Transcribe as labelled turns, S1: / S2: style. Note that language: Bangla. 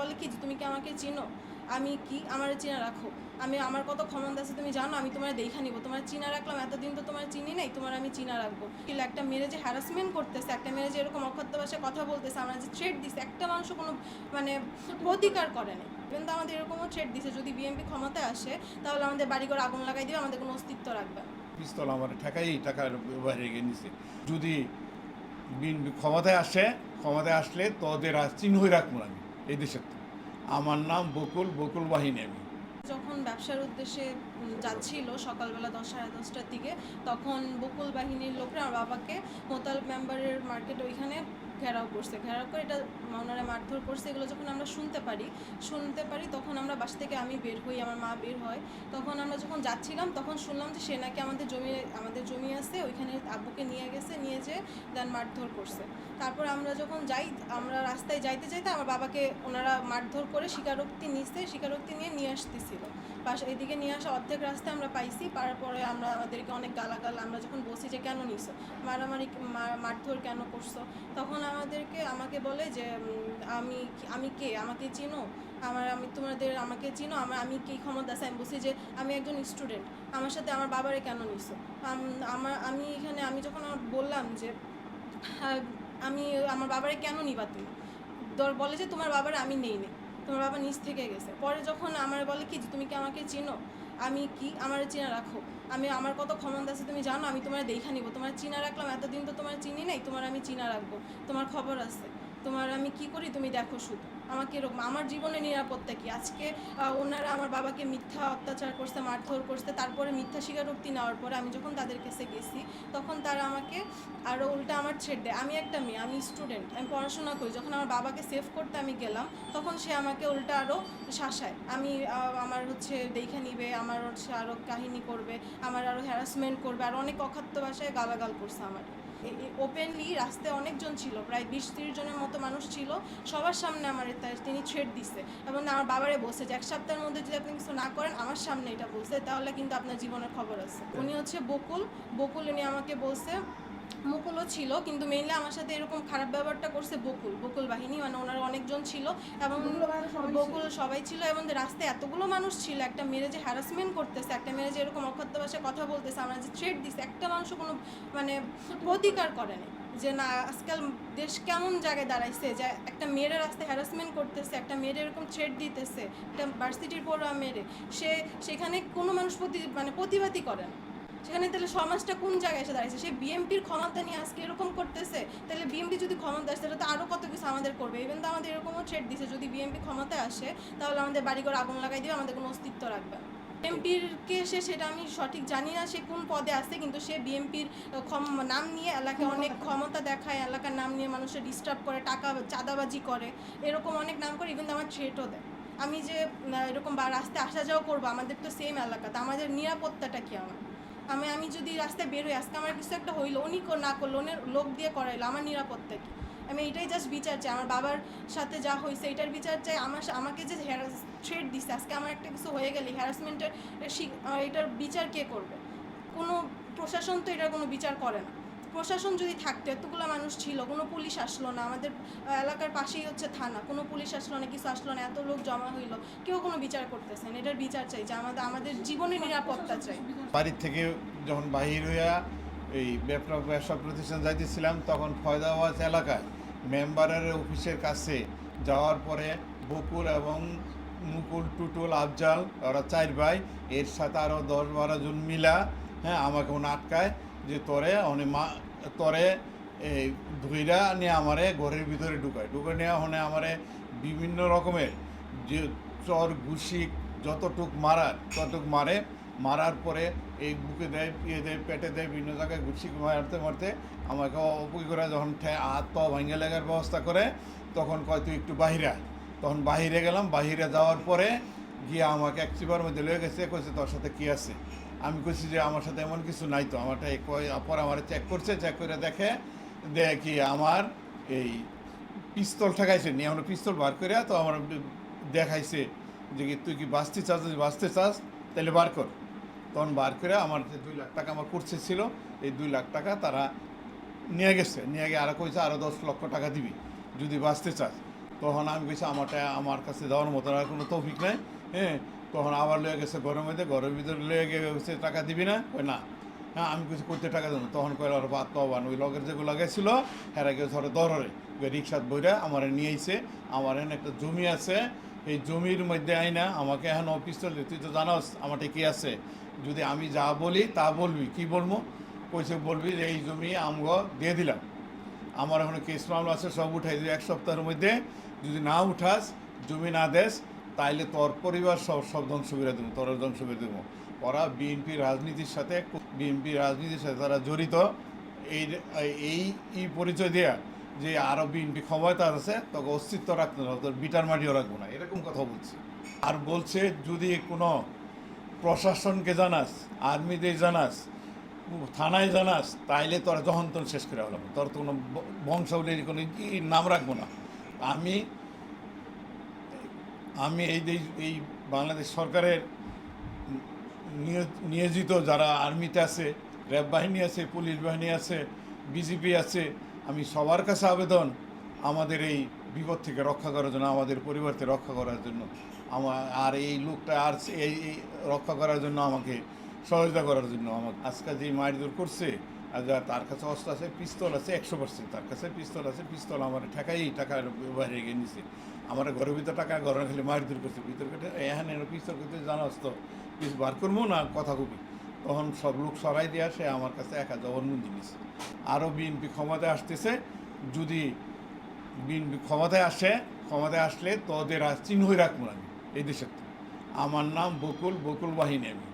S1: বলে কি যে, তুমি কি আমাকে চিনো? আমি কি? আমার চিনা রাখো। আমি, আমার কত ক্ষমতা আছে তুমি জানো? আমি তোমার দেখা নিব। তোমার চিনা রাখলাম, এতদিন তো তোমার চিনি নাই, তোমার আমি চিনা রাখব। কিন্তু একটা মেরে যে হ্যারাসমেন্ট করতেছে, একটা মেরে যে এরকম অক্ষত্য ভাষায় কথা বলতেছে, আমরা যে থ্রেড দিছে, একটা মানুষও কোনো মানে প্রতিকার করে নাই। কিন্তু আমাদের এরকমও থ্রেড দিছে, যদি বিএনপি ক্ষমতায় আসে, তাহলে আমাদের বাড়িঘর আগুন লাগাই দিবে, আমাদের কোনো অস্তিত্ব রাখবে।
S2: পিস্তল আমার ঠেকাই টাকার বাইরে গিয়ে নিছে। যদি বিএনপি ক্ষমতায় আসে, ক্ষমতায় আসলে তোদের আর চিহ্নই রাখব আমি। এই দেশের। আমার নাম বকুল বকুল বাহিনী আমি।
S1: যখন ব্যবসার উদ্দেশ্যে যাচ্ছিল সকালবেলা দশ সাড়ে দশটার দিকে, তখন বকুল বাহিনীর লোকরা আমার বাবাকে মোতাল মেম্বারের মার্কেট ওইখানে ঘেরাও করছে। ঘেরাও করে এটা ওনারা মারধর করছে, এগুলো যখন আমরা শুনতে পারি শুনতে পারি তখন আমরা বাস থেকে আমি বের হই, আমার মা বের হয়। তখন আমরা যখন যাচ্ছিলাম তখন শুনলাম যে সে নাকি আমাদের জমি আমাদের জমি আছে, ওইখানে আব্বুকে নিয়ে গেছে, নিয়ে যে দেন মারধর করছে। তারপর আমরা যখন যাই, আমরা রাস্তায় যাইতে যাইতে আমার বাবাকে, ওনারা মারধর করে স্বীকারোক্তি নিচ্ছে স্বীকারোক্তি নিয়ে নিয়ে আসতেছিল। পাশে এদিকে নিয়ে আসা অর্ধেক রাস্তায় আমরা পাইছি তারপরে আমরা আমাদেরকে অনেক গালাগাল আমরা যখন বসি যে কেন নিছো মারামারি মারধর কেন করছ তখন আমাদেরকে আমাকে বলে যে আমি আমি কে? আমাকে চিনো? আমার আমি তোমাদের আমাকে চিনো? আমার আমি কি ক্ষমতা আছে? আমি বলছি যে আমি একজন স্টুডেন্ট আমার সাথে আমার বাবারে কেন নিছো? আম- আমার আমি এখানে আমি যখন বললাম যে হ্যাঁ, আমি আমার বাবারে কেন নিবা তুমি? বলে যে তোমার বাবার আমি নেই নেই তোমার বাবা নিচ থেকে গেছে। পরে যখন আমার বলে কি তুমি কি আমাকে চিনো? আমি কি? আমার চিনা রাখো। আমি, আমার কত ক্ষমতা আছে তুমি জানো? আমি তোমার দেখা নিব। তোমার চিনা রাখলাম, এতদিন তো তোমার চিনি নাই, তোমার আমি চিনা রাখব। তোমার খবর আছে। তোমার আমি কি করি? তুমি দেখো শুধু। আমাকে এরকম, আমার জীবনে নিরাপত্তা কি? আজকে ওনারা আমার বাবাকে মিথ্যা অত্যাচার করছে, মারধর করছে, তারপরে মিথ্যা স্বীকারোক্তি নেওয়ার পরে আমি যখন তাদের কাছে গেছি, তখন তারা আমাকে আরও উল্টা আমার ছেড়ে দেয়। আমি একটা মেয়ে, আমি স্টুডেন্ট আমি পড়াশোনা করি। যখন আমার বাবাকে সেভ করতে আমি গেলাম, তখন সে আমাকে উল্টা আরও শাসায়। আমি আমার হচ্ছে দেখে নিবে, আমার হচ্ছে আরও কাহিনী করবে, আমার আরও হ্যারাসমেন্ট করবে, আর অনেক অখাদ্য ভাষায় গালাগাল করছে আমার ওপেনলি রাস্তায় অনেকজন ছিল, প্রায় বিশ তিরিশ জনের মতো মানুষ ছিল, সবার সামনে আমার তিনি থ্রেট দিছে এবং আমার বাবারে বলছে যে, এক সপ্তাহের মধ্যে যদি আপনি কিছু না করেন, আমার সামনে এটা বলছে, তাহলে কিন্তু আপনার জীবনের খবর আছে। উনি হচ্ছে বকুল বকুল উনি আমাকে বলছে মুকুলও ছিল কিন্তু মেইনলি আমার সাথে এরকম খারাপ ব্যবহারটা করছে বকুল বকুল বাহিনী মানে ওনার অনেকজন ছিল এবং বকুল সবাই ছিল। এবং রাস্তায় এতগুলো মানুষ ছিল একটা মেরে যে হ্যারাসমেন্ট করতেছে একটা মেরে যে এরকম অখাদ্য ভাষায় কথা বলতেছে আমরা যে থ্রেড দিছে একটা মানুষও কোনো মানে প্রতিকার করেনি যে না আজকাল দেশ কেমন জায়গায় দাঁড়াইছে যে একটা মেয়েরা রাস্তায় হ্যারাসমেন্ট করতেছে একটা মেয়ের এরকম থ্রেড দিতেছে একটা ভার্সিটির পড়া মেরে সে সেখানে কোনো মানুষ প্রতি মানে প্রতিবাদই করে না। সেখানে তাহলে সমাজটা কোন জায়গায় এসে দাঁড়িয়েছে? সে বিএমপির ক্ষমতা নিয়ে আজকে এরকম করতেছে তাহলে বিএমপি যদি ক্ষমতা আসে তাহলে তো আরও কত কিছু আমাদের করবে? ইভেন তো আমাদের এরকমও থ্রেড দিছে যদি বিএমপি ক্ষমতায় আসে তাহলে আমাদের বাড়িঘর আগুন লাগাই দিবে আমাদের কোনো অস্তিত্ব রাখবে এমপির কে সে সেটা আমি সঠিক জানি না সে কোন পদে আছে কিন্তু সে বিএমপির নাম নিয়ে এলাকায় অনেক ক্ষমতা দেখায় এলাকার নাম নিয়ে মানুষের ডিস্টার্ব করে টাকা চাঁদাবাজি করে এরকম অনেক নাম করে ইভেন আমার থ্রেটও দেয়। আমি যে এরকম বা রাস্তায় আসা যাওয়া করব আমাদের তো সেম এলাকা তা আমাদের নিরাপত্তাটা কি আমার? আমি আমি যদি রাস্তায় বেরোই আজকে আমার কিছু একটা হইল, উনি না করল, উনি লোক দিয়ে করাইলো আমার নিরাপত্তা কি আমি এটাই জাস্ট বিচার চাই, আমার বাবার সাথে যা হয়েছে এটার বিচার চাই। আমার আমাকে যে হ্যারাস থ্রেড দিচ্ছে আজকে আমার একটা কিছু হয়ে গেলে হ্যারাসমেন্টের এটার বিচার কে করবে? কোনো প্রশাসন তো এটার কোনো বিচার করে না। প্রশাসন যদি থাকতো, এতগুলো মানুষ ছিল, কোনো পুলিশ আসলো না, আমাদের এলাকার পাশেই হচ্ছে থানা, কোনো পুলিশ আসলো না, কিছু আসলো না, এত লোক জমা হইল, কেউ কোনো বিচার করতেছে না, এটার বিচার চাই যে আমাদের আমাদের জীবনে নিরাপত্তা চাই।
S2: বাড়ির থেকে যখন বাহির হইয়া এই ব্যবসা প্রতিষ্ঠান যাইতেছিলাম, তখন ফয়দাবাদ এলাকায় মেম্বারের অফিসের কাছে যাওয়ার পরে বকুল এবং মুকুল, টুটুল, আফজাল, ওরা চার ভাই, এর সাথে আরও দশ বারো জন মিলা হ্যাঁ আমাকে ওনা আটকায়। যে তরে অনেক মা, তরে এই ধুইরা নিয়ে আমারে ঘরের ভিতরে ঢুকায়। ঢুকে নেওয়া হনে আমারে বিভিন্ন রকমের যে চর, ঘুষি, যতটুক মারার, ততটুক মারে। মারার পরে এই বুকে দেয় ইয়ে দেয়, পেটে দেয়, বিভিন্ন জায়গায় ঘুষি মারতে মারতে আমাকে অপুই করে যখন হাত পা ভাঙে লাগার ব্যবস্থা করে, তখন কয়, তুই একটু বাহিরে। তখন বাহিরে গেলাম, বাহিরে যাওয়ার পরে গিয়ে আমাকে এক চিপার মধ্যে লয়ে গেছে, কইছে, তোর সাথে কী আছে? আমি কইছি যে আমার সাথে এমন কিছু নাই তো, আমারটা এই কয় পর আমার চেক করছে চেক করে দেখে, দেখি আমার এই পিস্তল ঠেকাইছে, নিয়ে আমরা পিস্তল বার করে তো আমার দেখাইছে যে কি তুই কি বাঁচতে চাস, যদি বাঁচতে চাস, তাহলে বার কর। তখন বার করে আমার যে দুই লাখ টাকা আমার করছে ছিল, এই দুই লাখ টাকা তারা নিয়ে গেছে, নিয়ে গিয়ে আরও কইছে আরও দশ লক্ষ টাকা দিবি, যদি বাঁচতে চাস। তখন আমি বলছি আমারটা আমার কাছে দেওয়ার মতো আর কোনো তৌফিক নাই হ্যাঁ? তখন আবার লয়ে গেছে ঘরের মধ্যে, ঘরের ভিতরে লয়ে গেছে টাকা দিবি না? কই না। হ্যাঁ আমি কিছু করতে টাকা দেবো তখন কয়ে, আর বাদ আবার ওই লগের যেগুলো লাগাইছিল হেরা গিয়ে ধরে দররে রিক্সাত বইরা আমার নিয়ে আইছে। আমার এখানে একটা জমি আছে, এই জমির মধ্যে আইনা আমাকে এখন অফিস চলে তুই তো জানাস আমারটা কি আছে। যদি আমি যা বলি, তা বলবি। কি বলব? কইসে বলবি যে এই জমি আমগো দিয়ে দিলাম। আমার এখন কেস মামলা আছে, সব উঠাই দিবি। এক সপ্তাহের মধ্যে যদি না উঠাস, জমি না দেস তাইলে তোর পরিবার সব সব ধ্বংস করে দেবো, তোর ধ্বংস করে দেবো। ওরা বিএনপি রাজনীতির সাথে বিএনপি রাজনীতির সাথে তারা জড়িত। এই এই পরিচয় দেয়া যে আরও বিএনপি ক্ষমতা আছে, তোকে অস্তিত্ব রাখতে হবে, তোর বিটার মাটিও রাখব না, এরকম কথা বলছে। আর বলছে, যদি কোনো প্রশাসনকে জানাস আর্মিতে জানাস, থানায় জানাস, তাইলে তোরা যখন তখন শেষ করে হলাম তোর তো কোনো বংশাবলীর কোনো নাম রাখব না। আমি আমি এই এই বাংলাদেশ সরকারের নিয়- নিয়োজিত যারা আর্মিতে আছে, র্যাব বাহিনী আছে, পুলিশ বাহিনী আছে বিজেপি আছে, আমি সবার কাছে আবেদন আমাদের এই বিপদ থেকে রক্ষা করার জন্য, আমাদের পরিবারকে রক্ষা করার জন্য আমার আর এই লোকটা, আর এই রক্ষা করার জন্য আমাকে সহযোগিতা করার জন্য আমাকে। আজকে যে মারধর করছে তার কাছে অস্ত্র আছে, পিস্তল আছে, একশো পার্সেন্ট তার কাছে পিস্তল আছে, পিস্তল আমার ঠেকাই টাকা বাইরে গিয়ে নিছে। আমার ঘরের ভিতর টাকা ঘরে খালি মারধর করছে। ভিতর কেটে এখানে পিস্তল করতে জানাস তো পিস বার করব না, কথা কবি? তখন সব লোক সরাই দিয়ে আসে, আমার কাছে একা অনুমতি নিছে। আরও বিএনপি ক্ষমতায় আসতেছে, যদি বিএনপি ক্ষমতায় আসে, ক্ষমতায় আসলে তোদের চিহ্নই রাখব আমি, এই দেশের আমার নাম বকুল বকুল বাহিনী আমি।